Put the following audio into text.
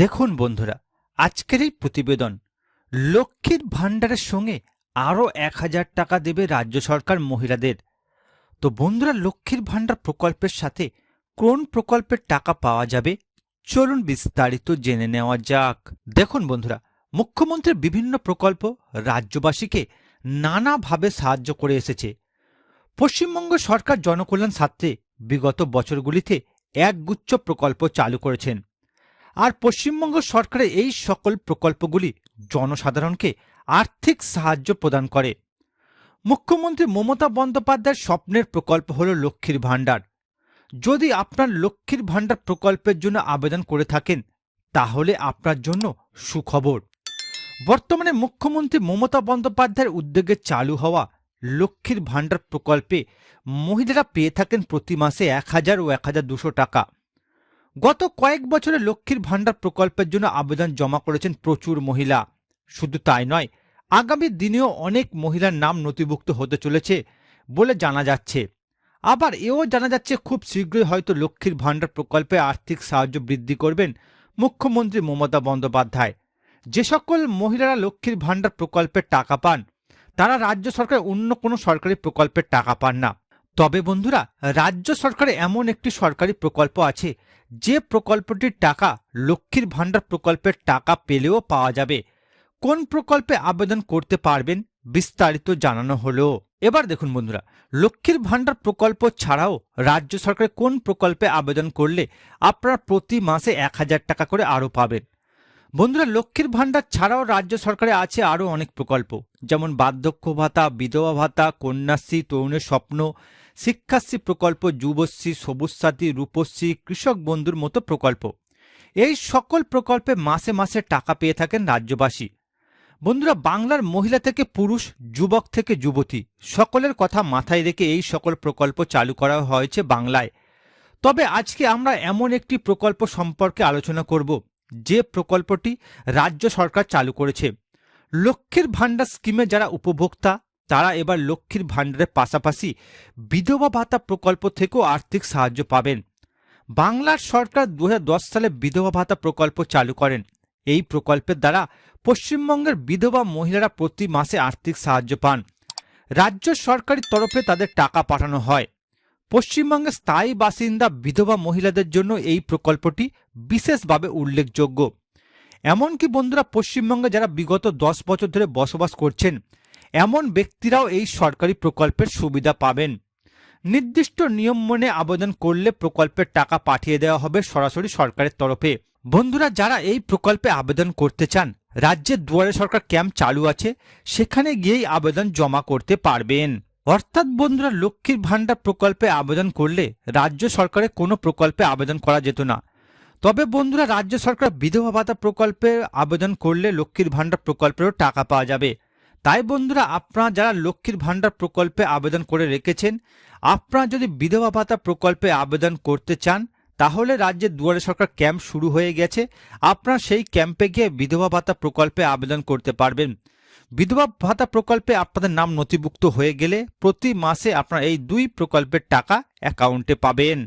দেখুন বন্ধুরা, আজকের এই প্রতিবেদন লক্ষ্মীর ভাণ্ডারের সঙ্গে আরও এক হাজার টাকা দেবে রাজ্য সরকার মহিলাদের। তো বন্ধুরা, লক্ষ্মীর ভাণ্ডার প্রকল্পের সাথে কোন প্রকল্পের টাকা পাওয়া যাবে? চলুন বিস্তারিত জেনে নেওয়া যাক। দেখুন বন্ধুরা, মুখ্যমন্ত্রীর বিভিন্ন প্রকল্প রাজ্যবাসীকে নানাভাবে সাহায্য করে এসেছে। পশ্চিমবঙ্গ সরকার জনকল্যাণ স্বার্থে বিগত বছরগুলিতে একগুচ্ছ প্রকল্প চালু করেছেন। আর পশ্চিমবঙ্গ সরকারের এই সকল প্রকল্পগুলি জনসাধারণকে আর্থিক সাহায্য প্রদান করে। মুখ্যমন্ত্রী মমতা বন্দ্যোপাধ্যায়ের স্বপ্নের প্রকল্প হল লক্ষ্মীর ভাণ্ডার। যদি আপনার লক্ষ্মীর ভাণ্ডার প্রকল্পের জন্য আবেদন করে থাকেন, তাহলে আপনার জন্য সুখবর। বর্তমানে মুখ্যমন্ত্রী মমতা বন্দ্যোপাধ্যায়ের উদ্যোগে চালু হওয়া লক্ষ্মীর ভাণ্ডার প্রকল্পে মহিলারা পেয়ে থাকেন প্রতি মাসে এক হাজার ও এক হাজার দুশো টাকা। গত কয়েক বছরে লক্ষ্মীর ভাণ্ডার প্রকল্পের জন্য আবেদন জমা করেছেন প্রচুর মহিলা। শুধু তাই নয়, আগামী দিনেও অনেক মহিলার নাম নথিভুক্ত হতে চলেছে বলে জানা যাচ্ছে। আবার এও জানা যাচ্ছে, খুব শীঘ্রই হয়তো লক্ষ্মীর ভাণ্ডার প্রকল্পে আর্থিক সাহায্য বৃদ্ধি করবেন মুখ্যমন্ত্রী মমতা বন্দ্যোপাধ্যায়। যে সকল মহিলারা লক্ষ্মীর ভাণ্ডার প্রকল্পের টাকা পান, তারা রাজ্য সরকার অন্য কোনো সরকারি প্রকল্পের টাকা পান না। তবে বন্ধুরা, রাজ্য সরকারে এমন একটি সরকারি প্রকল্প আছে যে প্রকল্পটির টাকা, লক্ষ্মীর ভাণ্ডার প্রকল্পের টাকা পেলেও পাওয়া যাবে, কোন প্রকল্পে আবেদন করতে পারবেন বিস্তারিত জানানো হলো। এবার দেখুন বন্ধুরা, লক্ষ্মীর ভাণ্ডার প্রকল্প ছাড়াও রাজ্য সরকারের কোন প্রকল্পে আবেদন করলে আপনারা প্রতি মাসে এক হাজার টাকা করে আরও পাবেন? বন্ধুরা, লক্ষ্মীর ভাণ্ডার ছাড়াও রাজ্য সরকারে আছে আরও অনেক প্রকল্প, যেমন বার্ধক্য ভাতা, বিধবা ভাতা, কন্যাশ্রী, তরুণের স্বপ্ন শিক্ষাশ্রী প্রকল্প, যুবশ্রী সবুজ সাথী রূপশ্রী, কৃষক বন্ধুর মতো প্রকল্প। এই সকল প্রকল্পে মাসে মাসে টাকা পেয়ে থাকেন রাজ্যবাসী। বন্ধুরা, বাংলার মহিলা থেকে পুরুষ, যুবক থেকে যুবতী, সকলের কথা মাথায় রেখে এই সকল প্রকল্প চালু করা হয়েছে বাংলায়। তবে আজকে আমরা এমন একটি প্রকল্প সম্পর্কে আলোচনা করব, যে প্রকল্পটি রাজ্য সরকার চালু করেছে। লক্ষ্মীর ভাণ্ডার স্কিমে যারা উপভোক্তা তারা এবার লক্ষ্মীর ভাণ্ডারের পাশাপাশি বিধবা ভাতা প্রকল্প থেকেও আর্থিক সাহায্য পাবেন। বাংলার সরকার দু হাজার দশ সালে বিধবা ভাতা প্রকল্প চালু করেন। এই প্রকল্পের দ্বারা পশ্চিমবঙ্গের বিধবা মহিলারা প্রতি মাসে আর্থিক সাহায্য পান। রাজ্য সরকারি তরফে তাদের টাকা পাঠানো হয়। পশ্চিমবঙ্গের স্থায়ী বাসিন্দা বিধবা মহিলাদের জন্য এই প্রকল্পটি বিশেষভাবে উল্লেখযোগ্য। এমনকি বন্ধুরা, পশ্চিমবঙ্গে যারা বিগত দশ বছর ধরে বসবাস করছেন এমন ব্যক্তিরাও এই সরকারি প্রকল্পের সুবিধা পাবেন। নির্দিষ্ট নিয়ম মনে আবেদন করলে প্রকল্পের টাকা পাঠিয়ে দেওয়া হবে সরাসরি সরকারের তরফে। বন্ধুরা, যারা এই প্রকল্পে আবেদন করতে চান, রাজ্যের দুয়ারে সরকার ক্যাম্প চালু আছে, সেখানে গিয়েই আবেদন জমা করতে পারবেন। অর্থাৎ বন্ধুরা, লক্ষ্মীর ভাণ্ডার প্রকল্পে আবেদন করলে রাজ্য সরকারের কোনো প্রকল্পে আবেদন করা যেত না। তবে বন্ধুরা, রাজ্য সরকার বিধবা ভাতা প্রকল্পে আবেদন করলে লক্ষ্মীর ভাণ্ডার প্রকল্পেরও টাকা পাওয়া যাবে। তাই বন্ধুরা আপনারা যারা লক্ষ্মীর ভাণ্ডার প্রকল্পে আবেদন করে রেখেছেন, আপনারা যদি বিধবা ভাতা প্রকল্পে আবেদন করতে চান, তাহলে রাজ্যের দুয়ারে সরকার ক্যাম্প শুরু হয়ে গেছে। আপনারা সেই ক্যাম্পে গিয়ে বিধবা ভাতা প্রকল্পে আবেদন করতে পারবেন। বিধবা ভাতা প্রকল্পে আপনাদের নাম নথিভুক্ত হয়ে গেলে প্রতি মাসে আপনারা এই দুই প্রকল্পের টাকা অ্যাকাউন্টে পাবেন।